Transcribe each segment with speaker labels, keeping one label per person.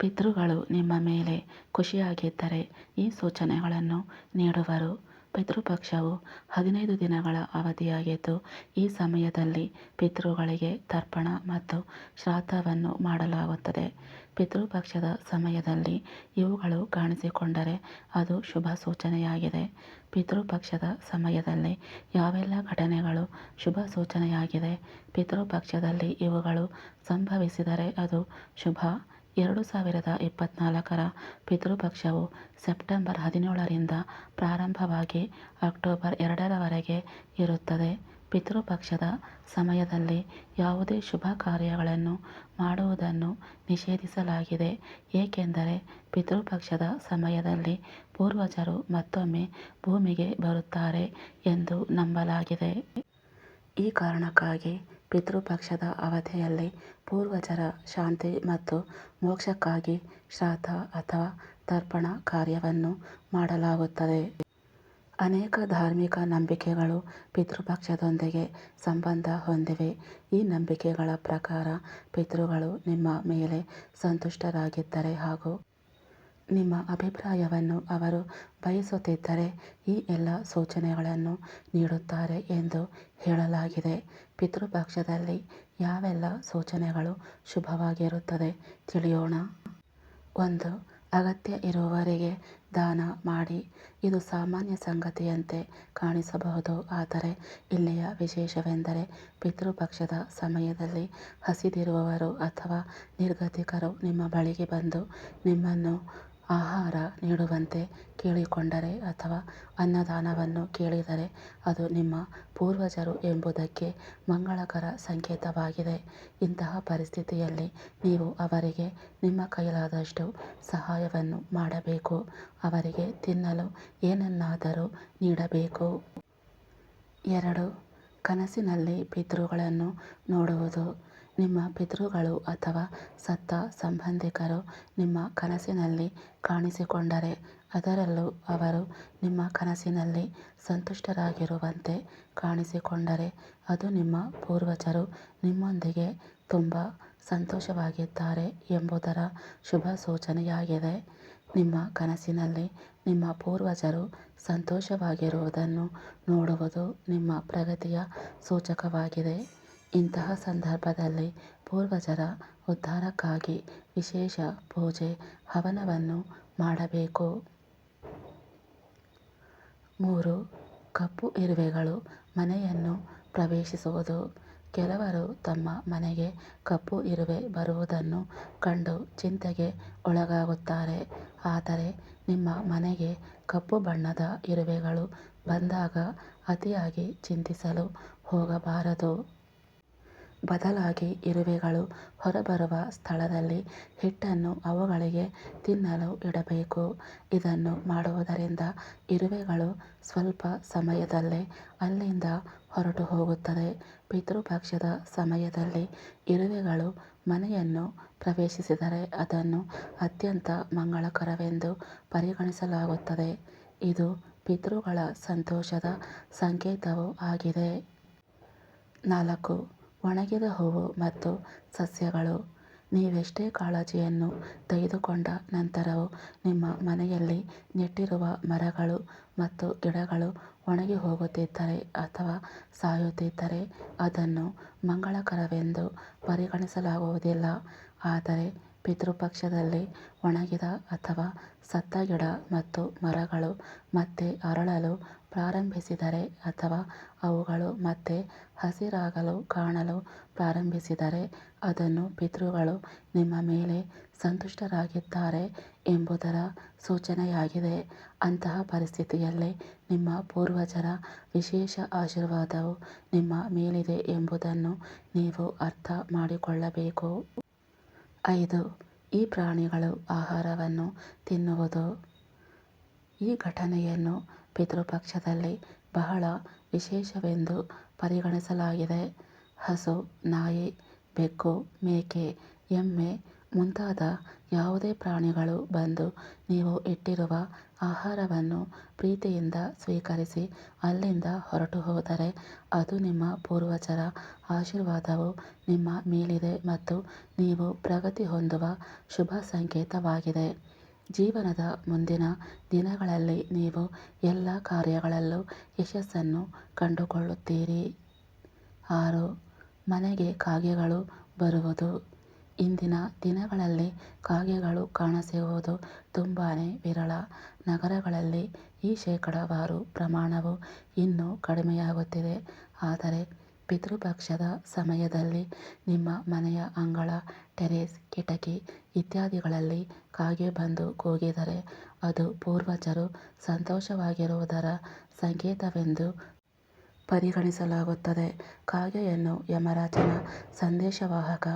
Speaker 1: ಪಿತೃಗಳು ನಿಮ್ಮ ಮೇಲೆ ಖುಷಿಯಾಗಿದ್ದರೆ ಈ ಸೂಚನೆಗಳನ್ನು ನೀಡುವರು. ಪಿತೃಪಕ್ಷವು ಹದಿನೈದು ದಿನಗಳ ಅವಧಿಯಾಗಿದ್ದು, ಈ ಸಮಯದಲ್ಲಿ ಪಿತೃಗಳಿಗೆ ತರ್ಪಣ ಮತ್ತು ಶ್ರಾದ್ದವನ್ನು ಮಾಡಲಾಗುತ್ತದೆ. ಪಿತೃಪಕ್ಷದ ಸಮಯದಲ್ಲಿ ಇವುಗಳು ಕಾಣಿಸಿಕೊಂಡರೆ ಅದು ಶುಭ ಸೂಚನೆಯಾಗಿದೆ. ಪಿತೃಪಕ್ಷದ ಸಮಯದಲ್ಲಿ ಯಾವೆಲ್ಲ ಘಟನೆಗಳು ಶುಭ ಸೂಚನೆಯಾಗಿದೆ, ಪಿತೃಪಕ್ಷದಲ್ಲಿ ಇವುಗಳು ಸಂಭವಿಸಿದರೆ ಅದು ಶುಭ ಎರಡು ಸಾವಿರದ ಇಪ್ಪತ್ತ್ನಾಲ್ಕರ ಪಿತೃಪಕ್ಷವು ಸೆಪ್ಟೆಂಬರ್ ಹದಿನೇಳರಿಂದ ಪ್ರಾರಂಭವಾಗಿ ಅಕ್ಟೋಬರ್ ಎರಡರವರೆಗೆ ಇರುತ್ತದೆ. ಪಿತೃಪಕ್ಷದ ಸಮಯದಲ್ಲಿ ಯಾವುದೇ ಶುಭ ಕಾರ್ಯಗಳನ್ನು ಮಾಡುವುದನ್ನು ನಿಷೇಧಿಸಲಾಗಿದೆ. ಏಕೆಂದರೆ ಪಿತೃಪಕ್ಷದ ಸಮಯದಲ್ಲಿ ಪೂರ್ವಜರು ಮತ್ತೊಮ್ಮೆ ಭೂಮಿಗೆ ಬರುತ್ತಾರೆ ಎಂದು ನಂಬಲಾಗಿದೆ. ಈ ಕಾರಣಕ್ಕಾಗಿ ಪಿತೃಪಕ್ಷದ ಅವಧಿಯಲ್ಲಿ ಪೂರ್ವಜರ ಶಾಂತಿ ಮತ್ತು ಮೋಕ್ಷಕ್ಕಾಗಿ ಶ್ರಾದ್ದ ಅಥವಾ ತರ್ಪಣ ಕಾರ್ಯವನ್ನು ಮಾಡಲಾಗುತ್ತದೆ. ಅನೇಕ ಧಾರ್ಮಿಕ ನಂಬಿಕೆಗಳು ಪಿತೃಪಕ್ಷದೊಂದಿಗೆ ಸಂಬಂಧ ಹೊಂದಿವೆ. ಈ ನಂಬಿಕೆಗಳ ಪ್ರಕಾರ ಪಿತೃಗಳು ನಿಮ್ಮ ಮೇಲೆ ಸಂತುಷ್ಟರಾಗಿದ್ದರೆ ಹಾಗೂ ನಿಮ್ಮ ಅಭಿಪ್ರಾಯವನ್ನು ಅವರು ಬಯಸುತ್ತಿದ್ದರೆ ಈ ಎಲ್ಲ ಸೂಚನೆಗಳನ್ನು ನೀಡುತ್ತಾರೆ ಎಂದು ಹೇಳಲಾಗಿದೆ. ಪಿತೃಪಕ್ಷದಲ್ಲಿ ಯಾವೆಲ್ಲ ಸೂಚನೆಗಳು ಶುಭವಾಗಿರುತ್ತದೆ ತಿಳಿಯೋಣ. ಒಂದು, ಅಗತ್ಯ ಇರುವವರಿಗೆ ದಾನ ಮಾಡಿ. ಇದು ಸಾಮಾನ್ಯ ಸಂಗತಿಯಂತೆ ಕಾಣಿಸಬಹುದು. ಆದರೆ, ಇಲ್ಲಿಯ ವಿಶೇಷವೆಂದರೆ ಪಿತೃಪಕ್ಷದ ಸಮಯದಲ್ಲಿ ಹಸಿದಿರುವವರು ಅಥವಾ ನಿರ್ಗತಿಕರು ನಿಮ್ಮ ಬಳಿಗೆ ಬಂದು ನಿಮ್ಮನ್ನು ಆಹಾರ ನೀಡುವಂತೆ ಕೇಳಿಕೊಂಡರೆ ಅಥವಾ ಅನ್ನದಾನವನ್ನು ಕೇಳಿದರೆ ಅದು ನಿಮ್ಮ ಪೂರ್ವಜರು ಎಂಬುದಕ್ಕೆ ಮಂಗಳಕರ ಸಂಕೇತವಾಗಿದೆ. ಇಂತಹ ಪರಿಸ್ಥಿತಿಯಲ್ಲಿ ನೀವು ಅವರಿಗೆ ನಿಮ್ಮ ಕೈಲಾದಷ್ಟು ಸಹಾಯವನ್ನು ಮಾಡಬೇಕು. ಅವರಿಗೆ ತಿನ್ನಲು ಏನನ್ನಾದರೂ ನೀಡಬೇಕು. ಎರಡು, ಕನಸಿನಲ್ಲಿ ಪಿತೃಗಳನ್ನು ನೋಡುವುದು. ನಿಮ್ಮ ಪಿತೃಗಳು ಅಥವಾ ಸತ್ತ ಸಂಬಂಧಿಕರು ನಿಮ್ಮ ಕನಸಿನಲ್ಲಿ ಕಾಣಿಸಿಕೊಂಡರೆ ಅದರಲ್ಲೂ ಅವರು ನಿಮ್ಮ ಕನಸಿನಲ್ಲಿ ಸಂತುಷ್ಟರಾಗಿರುವಂತೆ ಕಾಣಿಸಿಕೊಂಡರೆ ಅದು ನಿಮ್ಮ ಪೂರ್ವಜರು ನಿಮ್ಮೊಂದಿಗೆ ತುಂಬ ಸಂತೋಷವಾಗಿದ್ದಾರೆ ಎಂಬುದರ ಶುಭ ಸೂಚನೆಯಾಗಿದೆ. ನಿಮ್ಮ ಕನಸಿನಲ್ಲಿ ನಿಮ್ಮ ಪೂರ್ವಜರು ಸಂತೋಷವಾಗಿರುವುದನ್ನು ನೋಡುವುದು ನಿಮ್ಮ ಪ್ರಗತಿಯ ಸೂಚಕವಾಗಿದೆ. ಇಂತಹ ಸಂದರ್ಭದಲ್ಲಿ ಪೂರ್ವಜರ ಉದ್ಧಾರಕ್ಕಾಗಿ ವಿಶೇಷ ಪೂಜೆ, ಹವನವನ್ನು ಮಾಡಬೇಕು. ಮೂರು, ಕಪ್ಪು ಇರುವೆಗಳು ಮನೆಯನ್ನು ಪ್ರವೇಶಿಸುವುದು. ಕೆಲವರು ತಮ್ಮ ಮನೆಗೆ ಕಪ್ಪು ಇರುವೆ ಬರುವುದನ್ನು ಕಂಡು ಚಿಂತೆಗೆ ಒಳಗಾಗುತ್ತಾರೆ. ಆದರೆ ನಿಮ್ಮ ಮನೆಗೆ ಕಪ್ಪು ಬಣ್ಣದ ಇರುವೆಗಳು ಬಂದಾಗ ಅತಿಯಾಗಿ ಚಿಂತಿಸಲು ಹೋಗಬಾರದು. ಬದಲಾಗಿ ಇರುವೆಗಳು ಹೊರಬರುವ ಸ್ಥಳದಲ್ಲಿ ಹಿಟ್ಟನ್ನು ಅವುಗಳಿಗೆ ತಿನ್ನಲು ಇಡಬೇಕು. ಇದನ್ನು ಮಾಡುವುದರಿಂದ ಇರುವೆಗಳು ಸ್ವಲ್ಪ ಸಮಯದಲ್ಲೇ ಅಲ್ಲಿಂದ ಹೊರಟು ಹೋಗುತ್ತದೆ. ಪಿತೃಪಕ್ಷದ ಸಮಯದಲ್ಲಿ ಇರುವೆಗಳು ಮನೆಯನ್ನು ಪ್ರವೇಶಿಸಿದರೆ ಅದನ್ನು ಅತ್ಯಂತ ಮಂಗಳಕರವೆಂದು ಪರಿಗಣಿಸಲಾಗುತ್ತದೆ. ಇದು ಪಿತೃಗಳ ಸಂತೋಷದ ಸಂಕೇತವೂ ಆಗಿದೆ. ನಾಲ್ಕು ಒಣಗಿದ ಹೂವು ಮತ್ತು ಸಸ್ಯಗಳು, ನೀವೆಷ್ಟೇ ಕಾಳಜಿಯನ್ನು ತೆಗೆದುಕೊಂಡ ನಂತರವೂ ನಿಮ್ಮ ಮನೆಯಲ್ಲಿ ನೆಟ್ಟಿರುವ ಮರಗಳು ಮತ್ತು ಗಿಡಗಳು ಒಣಗಿ ಹೋಗುತ್ತಿದ್ದರೆ ಅಥವಾ ಸಾಯುತ್ತಿದ್ದರೆ ಅದನ್ನು ಮಂಗಳಕರವೆಂದು ಪರಿಗಣಿಸಲಾಗುವುದಿಲ್ಲ. ಆದರೆ ಪಿತೃಪಕ್ಷದಲ್ಲಿ ಒಣಗಿದ ಅಥವಾ ಸತ್ತ ಗಿಡ ಮತ್ತು ಮರಗಳು ಮತ್ತೆ ಅರಳಲು ಪ್ರಾರಂಭಿಸಿದರೆ ಅಥವಾ ಅವುಗಳು ಮತ್ತೆ ಹಸಿರಾಗಲು ಕಾಣಲು ಪ್ರಾರಂಭಿಸಿದರೆ ಅದನ್ನು ಪಿತೃಗಳು ನಿಮ್ಮ ಮೇಲೆ ಸಂತುಷ್ಟರಾಗಿದ್ದಾರೆ ಎಂಬುದರ ಸೂಚನೆಯಾಗಿದೆ. ಅಂತಹ ಪರಿಸ್ಥಿತಿಯಲ್ಲಿ ನಿಮ್ಮ ಪೂರ್ವಜರ ವಿಶೇಷ ಆಶೀರ್ವಾದವು ನಿಮ್ಮ ಮೇಲಿದೆ ಎಂಬುದನ್ನು ನೀವು ಅರ್ಥ ಮಾಡಿಕೊಳ್ಳಬೇಕು. ಐದು, ಈ ಪ್ರಾಣಿಗಳು ಆಹಾರವನ್ನು ತಿನ್ನುವುದು. ಈ ಘಟನೆಯನ್ನು ಪಿತೃಪಕ್ಷದಲ್ಲಿ ಬಹಳ ವಿಶೇಷವೆಂದು ಪರಿಗಣಿಸಲಾಗಿದೆ. ಹಸು, ನಾಯಿ, ಬೆಕ್ಕು, ಮೇಕೆ, ಎಮ್ಮೆ ಮುಂತಾದ ಯಾವುದೇ ಪ್ರಾಣಿಗಳು ಬಂದು ನೀವು ಇಟ್ಟಿರುವ ಆಹಾರವನ್ನು ಪ್ರೀತಿಯಿಂದ ಸ್ವೀಕರಿಸಿ ಅಲ್ಲಿಂದ ಹೊರಟು ಹೋದರೆ ಅದು ನಿಮ್ಮ ಪೂರ್ವಜರ ಆಶೀರ್ವಾದವು ನಿಮ್ಮ ಮೇಲಿದೆ ಮತ್ತು ನೀವು ಪ್ರಗತಿ ಹೊಂದುವ ಶುಭ ಸಂಕೇತವಾಗಿದೆ. ಜೀವನದ ಮುಂದಿನ ದಿನಗಳಲ್ಲಿ ನೀವು ಎಲ್ಲ ಕಾರ್ಯಗಳಲ್ಲೂ ಯಶಸ್ಸನ್ನು ಕಂಡುಕೊಳ್ಳುತ್ತೀರಿ. ಆರು, ಮನೆಗೆ ಕಾಗೆಗಳು ಬರುವುದು. ಇಂದಿನ ದಿನಗಳಲ್ಲಿ ಕಾಗೆಗಳು ಕಾಣಸಿಗುವುದು ತುಂಬಾ ವಿರಳ. ನಗರಗಳಲ್ಲಿ ಈ ಶೇಕಡಾವಾರು ಪ್ರಮಾಣವು ಇನ್ನೂ ಕಡಿಮೆಯಾಗುತ್ತಿದೆ. ಆದರೆ ಪಿತೃಪಕ್ಷದ ಸಮಯದಲ್ಲಿ ನಿಮ್ಮ ಮನೆಯ ಅಂಗಳ, ಟೆರೇಸ್, ಕಿಟಕಿ ಇತ್ಯಾದಿಗಳಲ್ಲಿ ಕಾಗೆ ಬಂದು ಕೂಗಿದರೆ ಅದು ಪೂರ್ವಜರು ಸಂತೋಷವಾಗಿರುವುದರ ಸಂಕೇತವೆಂದು ಪರಿಗಣಿಸಲಾಗುತ್ತದೆ. ಕಾಗೆಯನ್ನು ಯಮರಾಜನ ಸಂದೇಶವಾಹಕ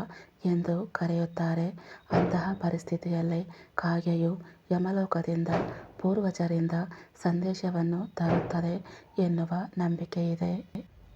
Speaker 1: ಎಂದು ಕರೆಯುತ್ತಾರೆ. ಅಂತಹ ಪರಿಸ್ಥಿತಿಯಲ್ಲಿ ಕಾಗೆಯು ಯಮಲೋಕದಿಂದ ಪೂರ್ವಜರಿಂದ ಸಂದೇಶವನ್ನು ತರುತ್ತದೆ ಎನ್ನುವ ನಂಬಿಕೆಯಿದೆ.